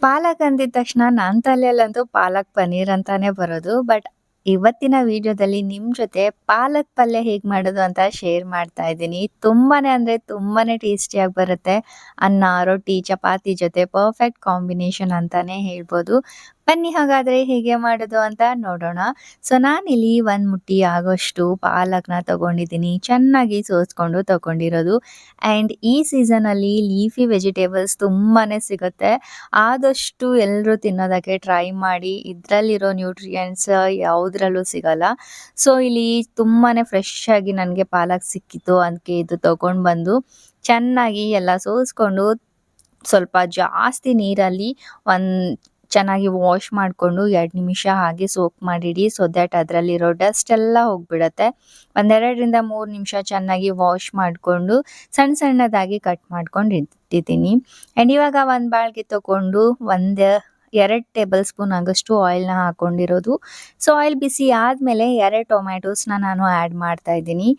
ಪಾಲಕ್ ಅಂದಿದ ತಕ್ಷಣ ನನ್ನ ತಲೆಯಲ್ಲಂತೂ ಪಾಲಕ್ ಪನ್ನೀರ್ ಅಂತಾನೆ ಬರೋದು. ಬಟ್ ಇವತ್ತಿನ ವಿಡಿಯೋದಲ್ಲಿ ನಿಮ್ ಜೊತೆ ಪಾಲಕ್ ಪಲ್ಯ ಹೇಗ್ ಮಾಡೋದು ಅಂತ ಶೇರ್ ಮಾಡ್ತಾ ಇದ್ದೀನಿ. ತುಂಬಾನೇ ಅಂದ್ರೆ ತುಂಬಾನೇ ಟೇಸ್ಟಿಯಾಗಿ ಬರುತ್ತೆ. ಅನ್ನ, ರೊಟ್ಟಿ, ಚಪಾತಿ ಜೊತೆ ಪರ್ಫೆಕ್ಟ್ ಕಾಂಬಿನೇಷನ್ ಅಂತಾನೆ ಹೇಳ್ಬೋದು. ಬನ್ನಿ ಹಾಗಾದ್ರೆ ಹೇಗೆ ಮಾಡೋದು ಅಂತ ನೋಡೋಣ. ಸೊ ನಾನಿಲ್ಲಿ ಒಂದ್ ಮುಟ್ಟಿ ಆಗೋಷ್ಟು ಪಾಲಕ್‌ನ ತಗೊಂಡಿದ್ದೀನಿ. ಚೆನ್ನಾಗಿ ಸೋಸ್ಕೊಂಡು ತಗೊಂಡಿರೋದು. ಅಂಡ್ ಈ ಸೀಸನ್ ಅಲ್ಲಿ ಲೀಫಿ ವೆಜಿಟೇಬಲ್ಸ್ ತುಂಬಾನೇ ಸಿಗುತ್ತೆ. ಆದಷ್ಟು ಎಲ್ರು ತಿನ್ನೋದಕ್ಕೆ ಟ್ರೈ ಮಾಡಿ. ಇದ್ರಲ್ಲಿರೋ ನ್ಯೂಟ್ರಿಯೆಂಟ್ಸ್ ಯಾವುದ್ರಲ್ಲೂ ಸಿಗಲ್ಲ. ಸೊ ಇಲ್ಲಿ ತುಂಬಾನೇ ಫ್ರೆಶ್ ಆಗಿ ನನಗೆ ಪಾಲಕ್ ಸಿಕ್ಕಿತ್ತು. ಅದಕ್ಕೆ ಇದು ತಗೊಂಡು ಬಂದು ಚೆನ್ನಾಗಿ ಎಲ್ಲ ಸೋಸ್ಕೊಂಡು ಸ್ವಲ್ಪ ಜಾಸ್ತಿ ನೀರಲ್ಲಿ ಒಂದ್ ಚೆನ್ನಾಗಿ ವಾಶ್ ಮಾಡ್ಕೊಂಡು 2 ನಿಮಿಷ ಹಾಗೆ ಸೋಕ್ ಮಾಡಿಡಿ. ಸೊ ದ್ಯಾಟ್ ಅದರಲ್ಲಿರೋ ಡಸ್ಟ್ ಎಲ್ಲ ಹೋಗ್ಬಿಡತ್ತೆ. ಒಂದ್ 2ರಿಂದ 3 ನಿಮಿಷ ಚೆನ್ನಾಗಿ ವಾಶ್ ಮಾಡ್ಕೊಂಡು ಸಣ್ಣ ಸಣ್ಣದಾಗಿ ಕಟ್ ಮಾಡ್ಕೊಂಡು ಇಟ್ಟಿದ್ದೀನಿ. ಆ್ಯಂಡ್ ಇವಾಗ ಒಂದು ಬಾಳ್ಗೆ ತಗೊಂಡು ಒಂದ್ 2 ಟೇಬಲ್ ಸ್ಪೂನ್ ಆಗೋಷ್ಟು ಆಯಿಲ್‌ನ ಹಾಕೊಂಡಿರೋದು. ಸೊ ಆಯಿಲ್ ಬಿಸಿ ಆದ್ಮೇಲೆ 2 ಟೊಮ್ಯಾಟೋಸ್‌ನ ನಾನು ಆಡ್ ಮಾಡ್ತಾ ಇದ್ದೀನಿ.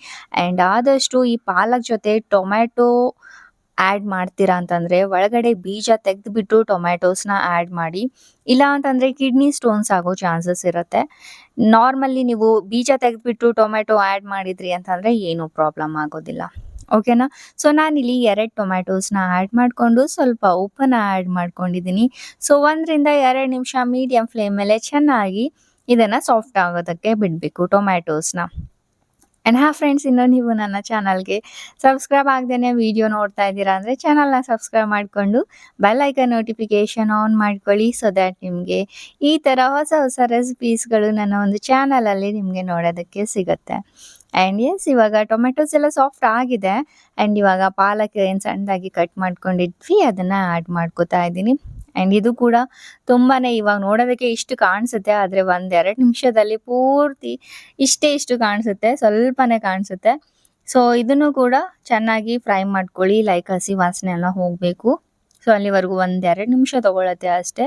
ಅಂಡ್ ಆದಷ್ಟು ಈ ಪಾಲಕ್ ಜೊತೆ ಟೊಮ್ಯಾಟೋ ಆ್ಯಡ್ ಮಾಡ್ತೀರಾ ಅಂತಂದರೆ ಒಳಗಡೆ ಬೀಜ ತೆಗೆದುಬಿಟ್ಟು ಟೊಮ್ಯಾಟೋಸ್‌ನ ಆ್ಯಡ್ ಮಾಡಿ. ಇಲ್ಲ ಅಂತಂದರೆ ಕಿಡ್ನಿ ಸ್ಟೋನ್ಸ್ ಆಗೋ ಚಾನ್ಸಸ್ ಇರುತ್ತೆ. ನಾರ್ಮಲಿ ನೀವು ಬೀಜ ತೆಗೆದುಬಿಟ್ಟು ಟೊಮ್ಯಾಟೊ ಆ್ಯಡ್ ಮಾಡಿದ್ರಿ ಅಂತಂದರೆ ಏನೂ ಪ್ರಾಬ್ಲಮ್ ಆಗೋದಿಲ್ಲ. ಓಕೆನಾ? ಸೊ ನಾನಿಲ್ಲಿ ಎರಡು ಟೊಮ್ಯಾಟೋಸ್‌ನ ಆ್ಯಡ್ ಮಾಡಿಕೊಂಡು ಸ್ವಲ್ಪ ಉಪ್ಪನ್ನ ಆ್ಯಡ್ ಮಾಡ್ಕೊಂಡಿದ್ದೀನಿ. ಸೊ 1ರಿಂದ 2 ನಿಮಿಷ ಮೀಡಿಯಮ್ ಫ್ಲೇಮ್ ಮೇಲೆ ಚೆನ್ನಾಗಿ ಇದನ್ನು ಸಾಫ್ಟ್ ಆಗೋದಕ್ಕೆ ಬಿಡಬೇಕು ಟೊಮ್ಯಾಟೋಸ್‌ನ. ಆ್ಯಂಡ್ ಹಾ ಫ್ರೆಂಡ್ಸ್ ಇನ್ನೂ ನೀವು ನನ್ನ ಚಾನಲ್‌ಗೆ ಸಬ್ಸ್ಕ್ರೈಬ್ ಆಗದೇ ವಿಡಿಯೋ ನೋಡ್ತಾ ಇದ್ದೀರಾ ಅಂದರೆ ಚಾನಲ್‌ನ ಸಬ್ಸ್ಕ್ರೈಬ್ ಮಾಡಿಕೊಂಡು ಬೆಲ್ ಐಕಾನ್ ನೋಟಿಫಿಕೇಷನ್ ಆನ್ ಮಾಡ್ಕೊಳ್ಳಿ. ಸೊ ದ್ಯಾಟ್ ನಿಮಗೆ ಈ ಥರ ಹೊಸ ಹೊಸ ರೆಸಿಪೀಸ್‌ಗಳು ನನ್ನ ಒಂದು ಚಾನಲಲ್ಲಿ ನಿಮಗೆ ನೋಡೋದಕ್ಕೆ ಸಿಗುತ್ತೆ. ಅಂಡ್ ಎಸ್ ಇವಾಗ ಟೊಮೆಟೋಸ್ ಎಲ್ಲ ಸಾಫ್ಟ್ ಆಗಿದೆ. ಆ್ಯಂಡ್ ಇವಾಗ ಪಾಲಕ್ ಏನ್ ಸಣ್ಣದಾಗಿ ಕಟ್ ಮಾಡ್ಕೊಂಡಿದ್ವಿ, ಅದನ್ನು ಆ್ಯಡ್ ಮಾಡ್ಕೊತಾ ಇದ್ದೀನಿ. ಆ್ಯಂಡ್ ಇದು ಕೂಡ ತುಂಬಾ ಇವಾಗ ನೋಡೋದಕ್ಕೆ ಇಷ್ಟು ಕಾಣಿಸುತ್ತೆ, ಆದರೆ ಒಂದ್ ಎರಡು ನಿಮಿಷದಲ್ಲಿ ಪೂರ್ತಿ ಇಷ್ಟೇ ಇಷ್ಟು ಕಾಣಿಸುತ್ತೆ, ಸ್ವಲ್ಪನೇ ಕಾಣಿಸುತ್ತೆ ಸೊ ಇದನ್ನು ಕೂಡ ಚೆನ್ನಾಗಿ ಫ್ರೈ ಮಾಡ್ಕೊಳ್ಳಿ. ಲೈಕ್ ಹಸಿ ವಾಸನೆ ಎಲ್ಲ ಹೋಗಬೇಕು ಸೊ ಅಲ್ಲಿವರೆಗೂ ಒಂದ್ ಎರಡು ನಿಮಿಷ ತಗೊಳತ್ತೆ ಅಷ್ಟೇ.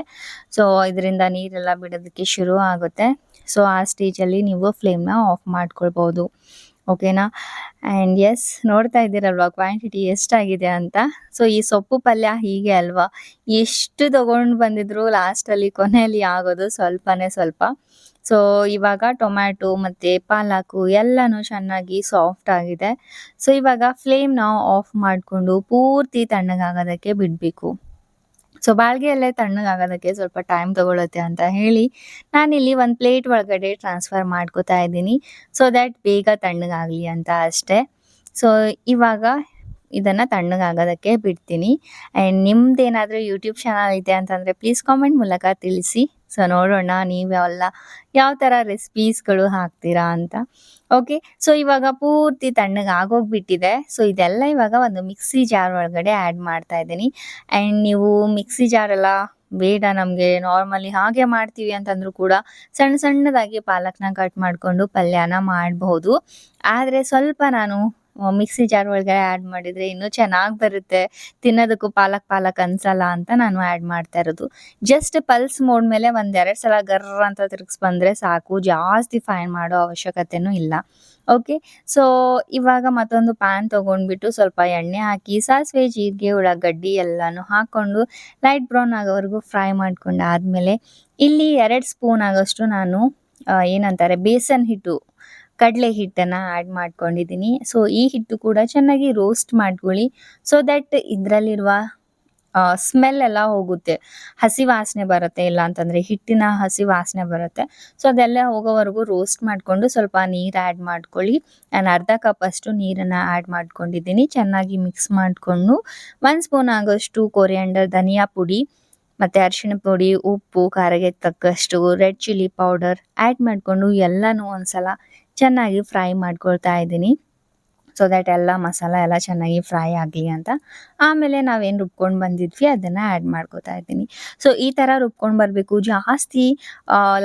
ಸೊ ಇದರಿಂದ ನೀರೆಲ್ಲ ಬಿಡೋದಕ್ಕೆ ಶುರು ಆಗುತ್ತೆ. ಸೊ ಆ ಸ್ಟೇಜಲ್ಲಿ ನೀವು ಫ್ಲೇಮ್‌ನ ಆಫ್ ಮಾಡ್ಕೊಳ್ಬೋದು ಓಕೆನಾ? ಆ್ಯಂಡ್ ಎಸ್ ನೋಡ್ತಾ ಇದ್ದೀರಲ್ವಾ ಕ್ವಾಂಟಿಟಿ ಎಷ್ಟಾಗಿದೆ ಅಂತ. ಸೊ ಈ ಸೊಪ್ಪು ಪಲ್ಯ ಹೀಗೆ ಅಲ್ವಾ? ಎಷ್ಟು ತೊಗೊಂಡು ಬಂದಿದ್ರು ಲಾಸ್ಟಲ್ಲಿ ಕೊನೆಯಲ್ಲಿ ಆಗೋದು ಸ್ವಲ್ಪನೇ ಸ್ವಲ್ಪ. ಸೊ ಇವಾಗ ಟೊಮ್ಯಾಟೊ ಮತ್ತು ಪಾಲಕು ಎಲ್ಲನೂ ಚೆನ್ನಾಗಿ ಸಾಫ್ಟ್ ಆಗಿದೆ. ಸೊ ಇವಾಗ ಫ್ಲೇಮ್‌ನ ಆಫ್ ಮಾಡಿಕೊಂಡು ಪೂರ್ತಿ ತಣ್ಣಗಾಗೋದಕ್ಕೆ ಬಿಡ್ಬೇಕು. ಸೊ ಬಾಳ್ಗೆ ಅಲ್ಲೇ ತಣ್ಣಗಾಗೋದಕ್ಕೆ ಸ್ವಲ್ಪ ಟೈಮ್ ತಗೊಳುತ್ತೆ ಅಂತ ಹೇಳಿ ನಾನಿಲ್ಲಿ ಒಂದು ಪ್ಲೇಟ್ ಒಳಗಡೆ ಟ್ರಾನ್ಸ್‌ಫರ್ ಮಾಡ್ಕೊತಾ ಇದ್ದೀನಿ. ಸೊ ದ್ಯಾಟ್ ಬೇಗ ತಣ್ಣಗಾಗ್ಲಿ ಅಂತ ಅಷ್ಟೇ. ಸೊ ಇವಾಗ ಇದನ್ನ ತಣ್ಣಗಾಗೋದಕ್ಕೆ ಬಿಡ್ತೀನಿ. ಅಂಡ್ ನಿಮ್ದೇನಾದ್ರೂ ಯೂಟ್ಯೂಬ್ ಚಾನಲ್ ಇದೆ ಅಂತಂದ್ರೆ ಪ್ಲೀಸ್ ಕಾಮೆಂಟ್ ಮೂಲಕ ತಿಳಿಸಿ. ಸೊ ನೋಡೋಣ ನೀವೆಲ್ಲ ಯಾವ ತರ ರೆಸಿಪೀಸ್‌ಗಳು ಹಾಕ್ತೀರಾ ಅಂತ. ಓಕೆ. ಸೊ ಇವಾಗ ಪೂರ್ತಿ ತಣ್ಣಗಾಗೋಗ್ಬಿಟ್ಟಿದೆ. ಸೊ ಇದೆಲ್ಲ ಇವಾಗ ಒಂದು ಮಿಕ್ಸಿ ಜಾರ್ ಒಳಗಡೆ ಆಡ್ ಮಾಡ್ತಾ ಇದ್ದೀನಿ. ಅಂಡ್ ನೀವು ಮಿಕ್ಸಿ ಜಾರ್ ಎಲ್ಲ ಬೇಡ ನಮ್ಗೆ ನಾರ್ಮಲಿ ಹಾಗೆ ಮಾಡ್ತೀವಿ ಅಂತಂದ್ರೂ ಕೂಡ ಸಣ್ಣ ಸಣ್ಣದಾಗಿ ಪಾಲಕ್‌ನ ಕಟ್ ಮಾಡ್ಕೊಂಡು ಪಲ್ಯನ ಮಾಡಬಹುದು ಆದ್ರೆ ಸ್ವಲ್ಪ ನಾನು ಮಿಕ್ಸಿ ಜಾರ್ ಒಳಗಡೆ ಆಡ್ ಮಾಡಿದ್ರೆ ಇನ್ನೂ ಚೆನ್ನಾಗಿ ಬರುತ್ತೆ. ತಿನ್ನೋದಕ್ಕೂ ಪಾಲಕ್ ಪಾಲಕ್ ಅನ್ಸಲ್ಲ ಅಂತ ನಾನು ಆಡ್ ಮಾಡ್ತಾ ಇರೋದು. ಜಸ್ಟ್ ಪಲ್ಸ್ ಮೋಡ್ ಮೇಲೆ ಒಂದ್ 2 ಸಲ ಗರ್ರ್ ಅಂತ ತಿರುಗಿಸ್ ಬಂದ್ರೆ ಸಾಕು. ಜಾಸ್ತಿ ಫೈನ್ ಮಾಡೋ ಅವಶ್ಯಕತೆನೂ ಇಲ್ಲ. ಓಕೆ. ಸೊ ಇವಾಗ ಮತ್ತೊಂದು ಪ್ಯಾನ್ ತಗೊಂಡ್ಬಿಟ್ಟು ಸ್ವಲ್ಪ ಎಣ್ಣೆ ಹಾಕಿ ಸಾಸಿವೆ, ಜೀರಿಗೆ, ಉಳ್ಳಾಗಡ್ಡಿ ಎಲ್ಲನೂ ಹಾಕೊಂಡು ಲೈಟ್ ಬ್ರೌನ್ ಆಗೋವರೆಗೂ ಫ್ರೈ ಮಾಡ್ಕೊಂಡು ಆದ್ಮೇಲೆ ಇಲ್ಲಿ ಎರಡು ಸ್ಪೂನ್ ಆಗೋಷ್ಟು ನಾನು ಏನಂತಾರೆ ಬೇಸನ್ ಹಿಟ್ಟು ಕಡ್ಲೆ ಹಿಟ್ಟನ್ನು ಆ್ಯಡ್ ಮಾಡ್ಕೊಂಡಿದ್ದೀನಿ. ಸೊ ಈ ಹಿಟ್ಟು ಕೂಡ ಚೆನ್ನಾಗಿ ರೋಸ್ಟ್ ಮಾಡ್ಕೊಳ್ಳಿ. ಸೊ ದಟ್ ಇದರಲ್ಲಿರುವ ಸ್ಮೆಲ್ ಎಲ್ಲ ಹೋಗುತ್ತೆ. ಹಸಿ ವಾಸನೆ ಬರುತ್ತೆ. ಇಲ್ಲ ಅಂತಂದ್ರೆ ಹಿಟ್ಟಿನ ಹಸಿ ವಾಸನೆ ಬರುತ್ತೆ. ಸೊ ಅದೆಲ್ಲ ಹೋಗೋವರೆಗೂ ರೋಸ್ಟ್ ಮಾಡ್ಕೊಂಡು ಸ್ವಲ್ಪ ನೀರು ಆ್ಯಡ್ ಮಾಡ್ಕೊಳ್ಳಿ. ನಾನು ಅರ್ಧ ಕಪ್ ಅಷ್ಟು ಆ್ಯಡ್ ಮಾಡ್ಕೊಂಡಿದ್ದೀನಿ. ಚೆನ್ನಾಗಿ ಮಿಕ್ಸ್ ಮಾಡ್ಕೊಂಡು ಒನ್ ಸ್ಪೂನ್ ಆಗೋಷ್ಟು ಕೊರಿಯಾಂಡರ್ ಧನಿಯಾ ಪುಡಿ ಮತ್ತೆ ಅರಿಶಿಣ ಪುಡಿ, ಉಪ್ಪು, ಖಾರಕ್ಕೆ ತಕ್ಕಷ್ಟು ರೆಡ್ ಚಿಲ್ಲಿ ಪೌಡರ್ ಆಡ್ ಮಾಡ್ಕೊಂಡು ಒಂದು ಒಂದ್ಸಲ ಚೆನ್ನಾಗಿ ಫ್ರೈ ಮಾಡ್ಕೊಳ್ತಾ ಇದ್ದೀನಿ. ಸೊ ದ್ಯಾಟ್ ಎಲ್ಲ ಮಸಾಲ ಎಲ್ಲ ಚೆನ್ನಾಗಿ ಫ್ರೈ ಆಗಲಿ ಅಂತ. ಆಮೇಲೆ ನಾವೇನು ರುಬ್ಕೊಂಡು ಬಂದಿದ್ವಿ ಅದನ್ನ ಆ್ಯಡ್ ಮಾಡ್ಕೊತಾ ಇದ್ದೀನಿ. ಸೊ ಈ ತರ ರುಬ್ಕೊಂಡು ಬರಬೇಕು ಜಾಸ್ತಿ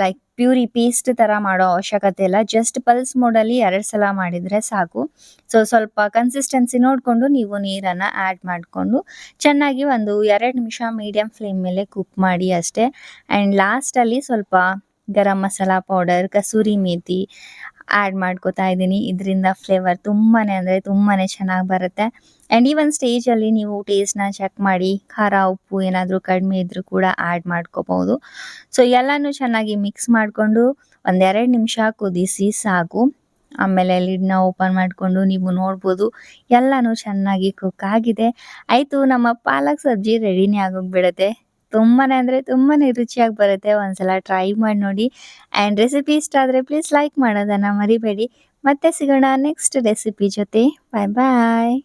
ಲೈಕ್ ಪ್ಯೂರಿ ಪೇಸ್ಟ್ ತರ ಮಾಡೋ ಅವಶ್ಯಕತೆ ಇಲ್ಲ. ಜಸ್ಟ್ ಪಲ್ಸ್ ಮೋಡಲ್ಲಿ ಎರಡು ಸಲ ಮಾಡಿದ್ರೆ ಸಾಕು. ಸೊ ಸ್ವಲ್ಪ ಕನ್ಸಿಸ್ಟೆನ್ಸಿ ನೋಡ್ಕೊಂಡು ನೀವು ನೀರನ್ನ ಆಡ್ ಮಾಡ್ಕೊಂಡು ಚೆನ್ನಾಗಿ ಒಂದು ಎರಡು ನಿಮಿಷ ಮೀಡಿಯಂ ಫ್ಲೇಮ್ ಮೇಲೆ ಕುಕ್ ಮಾಡಿ ಅಷ್ಟೇ. ಅಂಡ್ ಲಾಸ್ಟಲ್ಲಿ ಸ್ವಲ್ಪ ಗರಂ ಮಸಾಲಾ ಪೌಡರ್, ಕಸೂರಿ ಮೇಥಿ ಆ್ಯಡ್ ಮಾಡ್ಕೋತಾ ಇದ್ದೀನಿ. ಇದರಿಂದ ಫ್ಲೇವರ್ ತುಂಬಾ ಅಂದರೆ ತುಂಬಾ ಚೆನ್ನಾಗಿ ಬರುತ್ತೆ. ಆ್ಯಂಡ್ ಈ ಒಂದು ಸ್ಟೇಜಲ್ಲಿ ನೀವು ಟೇಸ್ಟ್ನ ಚೆಕ್ ಮಾಡಿ, ಖಾರ, ಉಪ್ಪು ಏನಾದರೂ ಕಡಿಮೆ ಇದ್ದರೂ ಕೂಡ ಆ್ಯಡ್ ಮಾಡ್ಕೋಬೋದು. ಸೊ ಎಲ್ಲನೂ ಚೆನ್ನಾಗಿ ಮಿಕ್ಸ್ ಮಾಡಿಕೊಂಡು ಒಂದೆರಡು ನಿಮಿಷ ಕುದಿಸಿ ಸಾಕು ಆಮೇಲೆ ಲಿಡ್ನ ಓಪನ್ ಮಾಡಿಕೊಂಡು ನೀವು ನೋಡ್ಬೋದು ಎಲ್ಲನೂ ಚೆನ್ನಾಗಿ ಕುಕ್ ಆಗಿದೆ. ಆಯಿತು, ನಮ್ಮ ಪಾಲಕ್ ಸಬ್ಜಿ ರೆಡಿನೇ ಆಗೋಗ್ಬಿಡುತ್ತೆ. ತುಂಬಾ ಅಂದರೆ ತುಂಬಾನೇ ರುಚಿಯಾಗಿ ಬರುತ್ತೆ ಒಂದ್ಸಲ ಟ್ರೈ ಮಾಡಿ ನೋಡಿ. ಆ್ಯಂಡ್ ರೆಸಿಪಿ ಇಷ್ಟ ಆದರೆ ಪ್ಲೀಸ್ ಲೈಕ್ ಮಾಡೋದನ್ನು ಮರಿಬೇಡಿ. ಮತ್ತೆ ಸಿಗೋಣ ನೆಕ್ಸ್ಟ್ ರೆಸಿಪಿ ಜೊತೆ. ಬಾಯ್ ಬಾಯ್